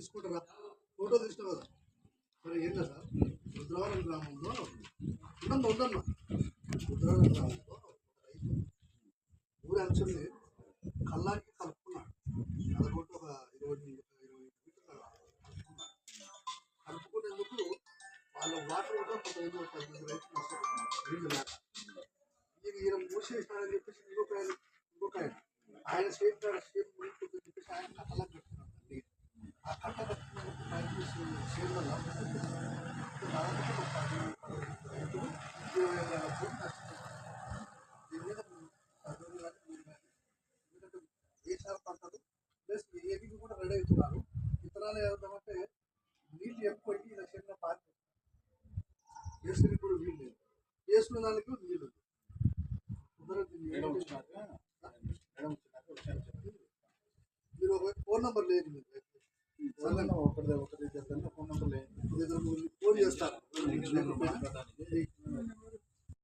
తీసుకుంటారా? ఫోటో తీసిన కదా సరే ఏం సార్? రుద్రవరం గ్రామంలో ఉందన్న ఉందన్న. రుద్రవరం గ్రామంలో రైతు ఊరు యాక్చువల్లీ కల్లానికి కలుపుకున్నాడు. కలగొట్టు ఒక ఇరవై ఇరవై మీటర్ల కలుపుకున్నాడు. కలుపుకునేందుకు వాళ్ళ వాటర్ కూడా కొంతమంది ఒక పది రైతులు నీళ్ళు లేక. ఈయన ఈయన మూసేస్తాడని చెప్పేసి ఇంకొక ఆయన ఇంకొక ఆయన. ఆయన స్టేట్ స్టేట్ చెప్పేసి ఆయన ఆ మీరు కూడా రెడీ నీళ్ళు ఎక్కువ ఇలా కూడా వీలు లేదు వేసుకున్న దానికి వీలు వచ్చినాక మీరు ఒక ఫోన్ నెంబర్ లేదు మీరు ఒకరిదే ఒకరిదే ఫోన్ నెంబర్ లేదు. ఫోన్ చేస్తారు